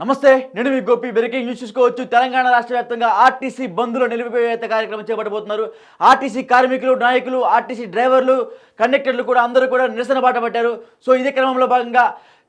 నమస్తే నేను మీ Gopi. Breaking news చూసుకోవచ్చు. తెలంగాణ రాష్ట్ర వ్యాప్తంగా ఆర్టీసీ బంద్లో నిలిపివేత కార్యక్రమం చేపట్టబోతున్నారు. ఆర్టీసీ కార్మికులు నాయకులు ఆర్టీసీ డ్రైవర్లు కండక్టర్లు కూడా అందరూ కూడా నిరసన బాట పట్టారు. సో ఇదే క్రమంలో భాగంగా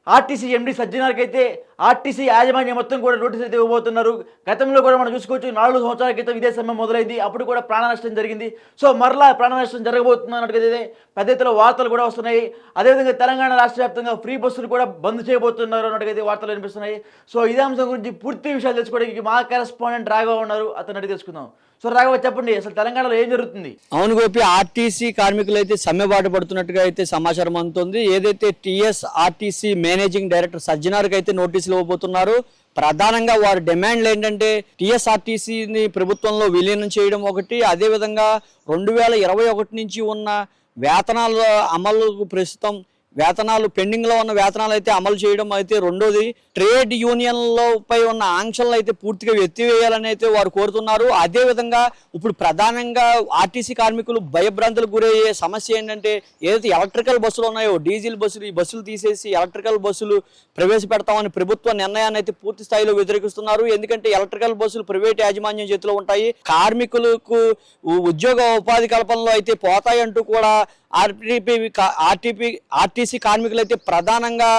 ఆర్టీసీ ఎండి సజ్జనార్కి అయితే ఆర్టీసీ యాజమాన్యం మొత్తం కూడా నోటీస్ అయితే ఇవ్వబోతున్నారు. గతంలో కూడా మనం చూసుకోవచ్చు నాలుగు సంవత్సరాల క్రితం ఇదే సమయం మొదలైంది. అప్పుడు కూడా ప్రాణ నష్టం జరిగింది. సో మరలా ప్రాణ నష్టం జరగబోతున్నట్టుగా పెద్ద ఎత్తున వార్తలు కూడా వస్తున్నాయి. అదేవిధంగా తెలంగాణ రాష్ట్ర వ్యాప్తంగా ఫ్రీ బస్సులు కూడా బంద్ చేయబోతున్నారు అన్నట్టుగా వార్తలు వినిపిస్తున్నాయి. సో ఇదే అంశం గురించి పూర్తి విషయాలు తెలుసుకోవడానికి మా కరెస్పాండెంట్ రాగా ఉన్నారు. అతను అడిగి తెలుసుకుందాం. సో రాఘవ చెప్పండి అసలు తెలంగాణలో ఏం జరుగుతుంది? అవును గోపి ఆర్టీసీ కార్మికులు అయితే సమ్మెబాటు పడుతున్నట్టుగా అయితే సమాచారం అందుతుంది. ఏదైతే టిఎస్ ఆర్టీసీ మేనేజింగ్ డైరెక్టర్ సజ్జనార్కి అయితే నోటీసులు ఇవ్వబోతున్నారు ప్రధానంగా వారి డిమాండ్లు ఏంటంటే టీఎస్ఆర్టీసీని ప్రభుత్వంలో విలీనం చేయడం ఒకటి అదేవిధంగా రెండు వేల ఇరవై ఒకటి నుంచి ఉన్న వేతనాల అమలు ప్రస్తుతం వేతనాలు పెండింగ్లో ఉన్న వేతనాలు అయితే అమలు చేయడం అయితే రెండోది ట్రేడ్ యూనియన్లపై ఉన్న ఆంక్షలను అయితే పూర్తిగా ఎత్తివేయాలని అయితే వారు కోరుతున్నారు. అదే విధంగా ఇప్పుడు ప్రధానంగా ఆర్టీసీ కార్మికులు భయభ్రాంతులకు గురయ్యే సమస్య ఏంటంటే ఏదైతే ఎలక్ట్రికల్ బస్సులు ఉన్నాయో డీజిల్ బస్సులు ఈ బస్సులు తీసేసి ఎలక్ట్రికల్ బస్సులు ప్రవేశపెడతామని ప్రభుత్వ నిర్ణయాన్ని అయితే పూర్తి స్థాయిలో వ్యతిరేకిస్తున్నారు. ఎందుకంటే ఎలక్ట్రికల్ బస్సులు ప్రైవేట్ యాజమాన్యం చేతిలో ఉంటాయి. కార్మికులకు ఉద్యోగ ఉపాధి కల్పనలో అయితే పోతాయంటూ కూడా ఆర్టీపీ ఆర్టీపీ ఆర్టీసీ కార్మికులు అయితే ప్రధానంగా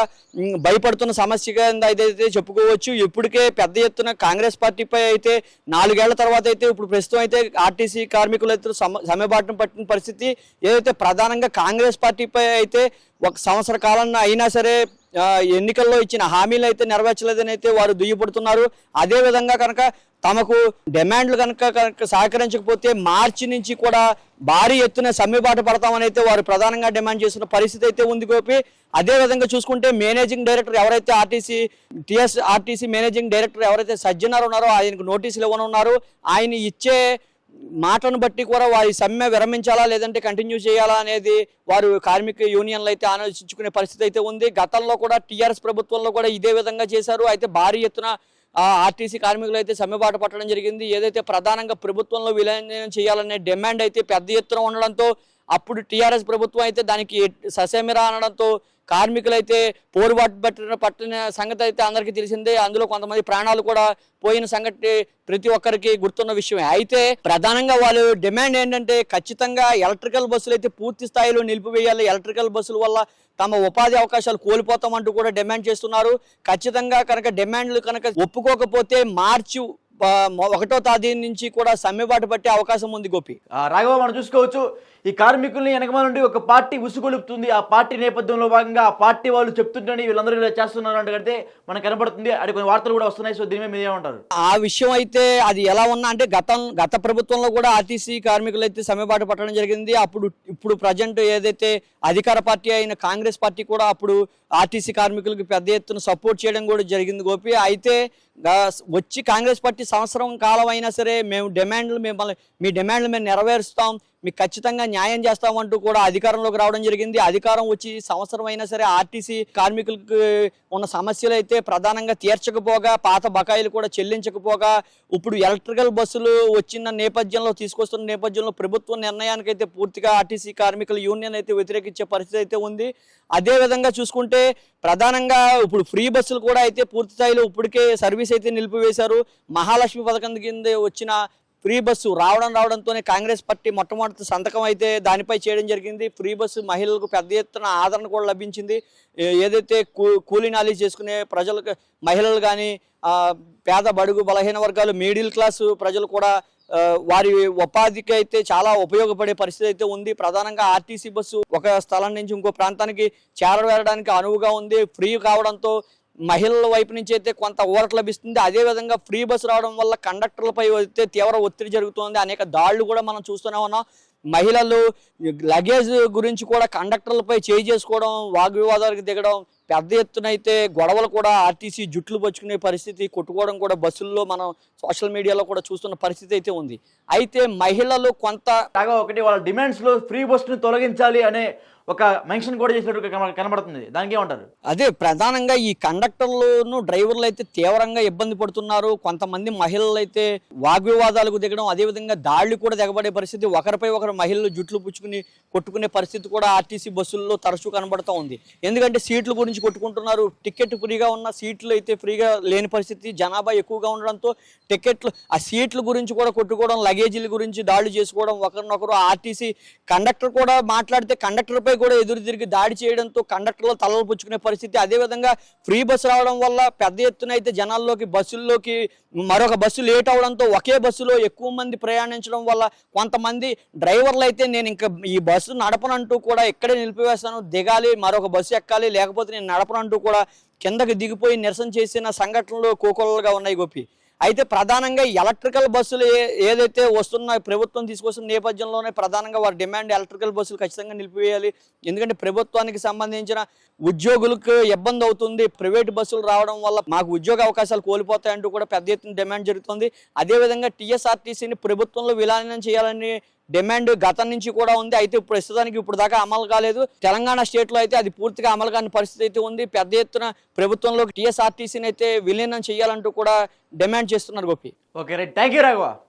భయపడుతున్న సమస్య కింద అయితే చెప్పుకోవచ్చు. ఇప్పటికే పెద్ద ఎత్తున కాంగ్రెస్ పార్టీపై అయితే నాలుగేళ్ళ తర్వాత అయితే ఇప్పుడు ప్రస్తుతం అయితే ఆర్టీసీ కార్మికులు అయితే సమ సమ్మెబాటం పట్టిన పరిస్థితి ఏదైతే ప్రధానంగా కాంగ్రెస్ పార్టీపై అయితే ఒక సంవత్సర కాలంలో అయినా సరే ఎన్నికల్లో ఇచ్చిన హామీలు అయితే నెరవేర్చలేదని అయితే వారు దుయ్యపడుతున్నారు అదే విధంగా కనుక తమకు డిమాండ్లు కనుక కనుక సహకరించకపోతే మార్చి నుంచి కూడా భారీ ఎత్తున సమ్మెబాటు పడతామని అయితే వారు ప్రధానంగా డిమాండ్ చేస్తున్న పరిస్థితి అయితే ఉంది గోపి. అదే విధంగా చూసుకుంటే మేనేజింగ్ డైరెక్టర్ ఎవరైతే RTC TS RTC managing director ఎవరైతే సజ్జనారు ఉన్నారో ఆయనకు నోటీసులు ఇవ్వనున్నారు. ఆయన ఇచ్చే మాటను బట్టి కూడా వారి సమ్మె విరమించాలా లేదంటే కంటిన్యూ చేయాలా అనేది వారు కార్మిక యూనియన్లు అయితే ఆలోచించుకునే పరిస్థితి అయితే ఉంది. గతంలో కూడా టీఆర్ఎస్ ప్రభుత్వంలో కూడా ఇదే విధంగా చేశారు. అయితే భారీ ఎత్తున ఆర్టీసీ కార్మికులు అయితే సమ్మెబాటు పట్టడం జరిగింది. ఏదైతే ప్రధానంగా ప్రభుత్వంలో విలీనం చేయాలనే డిమాండ్ అయితే పెద్ద ఎత్తున ఉండడంతో అప్పుడు టీఆర్ఎస్ ప్రభుత్వం అయితే దానికి ససేమిరా అనడంతో కార్మికులు అయితే పోరుబాటు పట్టిన పట్టిన సంగతి అయితే అందరికీ తెలిసిందే. అందులో కొంతమంది ప్రాణాలు కూడా పోయిన సంగతి ప్రతి ఒక్కరికి గుర్తున్న విషయమే. అయితే ప్రధానంగా వాళ్ళు డిమాండ్ ఏంటంటే ఖచ్చితంగా ఎలక్ట్రికల్ బస్సులు అయితే పూర్తి స్థాయిలో నిలిపివేయాలి. ఎలక్ట్రికల్ బస్సుల వల్ల తమ ఉపాధి అవకాశాలు కోల్పోతామంటూ కూడా డిమాండ్ చేస్తున్నారు. ఖచ్చితంగా కనుక డిమాండ్లు కనుక ఒప్పుకోకపోతే మార్చి ఒకటో తేదీ నుంచి కూడా సమ్మెబాటు పట్టే అవకాశం ఉంది గోపి. రాఘవ మనం చూసుకోవచ్చు. ఈ కార్మికుల్ని వెనకమాల నుండి ఒక పార్టీ ఉసుగొలుపుతుంది. ఆ పార్టీ నేపథ్యంలో భాగంగా ఆ పార్టీ వాళ్ళు చెప్తుంటే వీళ్ళందరూ ఇలా చేస్తున్నారు అంటే మనకు కనబడుతుంది. అది కొన్ని వార్తలు కూడా వస్తున్నాయి. సో దీని మీద ఏమంటారు ఆ విషయం అయితే అది ఎలా ఉన్నా అంటే గతం గత ప్రభుత్వంలో కూడా ఆర్టీసీ కార్మికులు అయితే సమ్మెబాటు పట్టడం జరిగింది. అప్పుడు ఇప్పుడు ప్రజెంట్ ఏదైతే అధికార పార్టీ అయిన కాంగ్రెస్ పార్టీ కూడా అప్పుడు ఆర్టీసీ కార్మికులకు పెద్ద ఎత్తున సపోర్ట్ చేయడం కూడా జరిగింది గోపి. అయితే వచ్చి కాంగ్రెస్ పార్టీ సంవత్సరం కాలం అయినా సరే మేము డిమాండ్లు మిమ్మల్ని మీ డిమాండ్లు మేము నెరవేరుస్తాం. మీకు ఖచ్చితంగా న్యాయం చేస్తామంటూ కూడా అధికారంలోకి రావడం జరిగింది. అధికారం వచ్చి సంవత్సరం అయినా సరే ఆర్టీసీ కార్మికులకు ఉన్న సమస్యలు అయితే ప్రధానంగా తీర్చకపోగా పాత బకాయిలు కూడా చెల్లించకపోగా ఇప్పుడు ఎలక్ట్రికల్ బస్సులు వచ్చిన నేపథ్యంలో తీసుకొస్తున్న నేపథ్యంలో ప్రభుత్వ నిర్ణయానికైతే పూర్తిగా ఆర్టీసీ కార్మికుల యూనియన్ అయితే వ్యతిరేకించే పరిస్థితి అయితే ఉంది. అదేవిధంగా చూసుకుంటే ప్రధానంగా ఇప్పుడు ఫ్రీ బస్సులు కూడా అయితే పూర్తి స్థాయిలో ఇప్పటికే సర్వీస్ అయితే నిలిపివేశారు. మహాలక్ష్మి పథకం కింద వచ్చిన ఫ్రీ బస్సు రావడం రావడంతోనే కాంగ్రెస్ పార్టీ మొట్టమొదటి సంతకం అయితే దానిపై చేయడం జరిగింది. ఫ్రీ బస్సు మహిళలకు పెద్ద ఎత్తున ఆదరణ కూడా లభించింది. ఏదైతే కూ కూలీ నాలీ చేసుకునే ప్రజలకు మహిళలు కానీ పేద బడుగు బలహీన వర్గాలు మిడిల్ క్లాసు ప్రజలు కూడా వారి ఉపాధికి అయితే చాలా ఉపయోగపడే పరిస్థితి అయితే ఉంది. ప్రధానంగా ఆర్టీసీ బస్సు ఒక స్థలం నుంచి ఇంకో ప్రాంతానికి చేరవేరడానికి అనువుగా ఉంది. ఫ్రీ కావడంతో మహిళల వైపు నుంచి అయితే కొంత ఊరట లభిస్తుంది. అదే విధంగా ఫ్రీ బస్సు రావడం వల్ల కండక్టర్లపై అయితే తీవ్ర ఒత్తిడి జరుగుతుంది. అనేక దాడులు కూడా మనం చూస్తూనే ఉన్నాం. మహిళలు లగేజ్ గురించి కూడా కండక్టర్లపై చేయి చేసుకోవడం వాగ్వివాదాలకు దిగడం పెద్ద ఎత్తున అయితే గొడవలు కూడా ఆర్టీసీ జుట్లు పరుచుకునే పరిస్థితి కొట్టుకోవడం కూడా బస్సుల్లో మనం సోషల్ మీడియాలో కూడా చూస్తున్న పరిస్థితి అయితే ఉంది. అయితే మహిళలు కొంత రాఘవ ఒకటి వాళ్ళ డిమాండ్స్లో ఫ్రీ బస్సును తొలగించాలి అనే ఒక మెన్షన్ కూడా చేసినట్టు కన- కనబడుతుంది. దానికి ఏమంటారు? అదే ప్రధానంగా ఈ కండక్టర్లను డ్రైవర్లు అయితే తీవ్రంగా ఇబ్బంది పడుతున్నారు. కొంతమంది మహిళలు అయితే వాగ్వివాదాలకు దిగడం అదేవిధంగా దాళ్ళు కూడా దిగబడే పరిస్థితి ఒకరిపై ఒకరు మహిళలు జుట్లు పుచ్చుకుని కొట్టుకునే పరిస్థితి కూడా ఆర్టీసీ బస్సుల్లో తరచూ కనబడుతూ ఉంది. ఎందుకంటే సీట్ల గురించి కొట్టుకుంటున్నారు. టికెట్ ఫ్రీగా ఉన్న సీట్లు అయితే ఫ్రీగా లేని పరిస్థితి. జనాభా ఎక్కువగా ఉండడంతో టికెట్లు ఆ సీట్ల గురించి కూడా కొట్టుకోవడం లగేజీల గురించి దాడులు చేసుకోవడం ఒకరినొకరు ఆర్టీసీ కండక్టర్ కూడా మాట్లాడితే కండక్టర్పై కూడా ఎదురు తిరిగి దాడి చేయడంతో కండక్టర్లు తలలు పుచ్చుకునే పరిస్థితి. అదేవిధంగా ఫ్రీ బస్సు రావడం వల్ల పెద్ద ఎత్తున అయితే జనాల్లోకి బస్సుల్లోకి మరొక బస్సు లేట్ అవడంతో ఒకే బస్సులో ఎక్కువ మంది ప్రయాణించడం వల్ల కొంతమంది డ్రైవర్లు అయితే నేను ఇంకా ఈ బస్సు నడపనంటూ కూడా ఇక్కడే నిలిపివేస్తాను. దిగాలి మరొక బస్సు ఎక్కాలి లేకపోతే నేను నడపనంటూ కూడా కిందకి దిగిపోయి నిరసన చేసిన సంఘటనలు కోకొల్లలుగా ఉన్నాయి గోపి. అయితే ప్రధానంగా ఎలక్ట్రికల్ బస్సులు ఏ ఏదైతే వస్తున్న ప్రభుత్వం తీసుకొస్తున్న నేపథ్యంలోనే ప్రధానంగా వారి డిమాండ్ ఎలక్ట్రికల్ బస్సులు ఖచ్చితంగా నిలిపివేయాలి. ఎందుకంటే ప్రభుత్వానికి సంబంధించిన ఉద్యోగులకు ఇబ్బంది అవుతుంది. ప్రైవేట్ బస్సులు రావడం వల్ల మాకు ఉద్యోగ అవకాశాలు కోల్పోతాయంటూ కూడా పెద్ద ఎత్తున డిమాండ్ జరుగుతుంది. అదేవిధంగా టీఎస్ఆర్టీసీని ప్రభుత్వంలో విలీనం చేయాలని డిమాండ్ గతం నుంచి కూడా ఉంది. అయితే ప్రస్తుతానికి ఇప్పుడు దాకా అమలు కాలేదు. తెలంగాణ స్టేట్లో అయితే అది పూర్తిగా అమలు కాని పరిస్థితి అయితే ఉంది. పెద్ద ఎత్తున ప్రభుత్వంలో టీఎస్ఆర్టీసీని అయితే విలీనం చేయాలంటూ కూడా డిమాండ్ చేస్తున్నారు Gopi. Okay right. Thank you Raghava.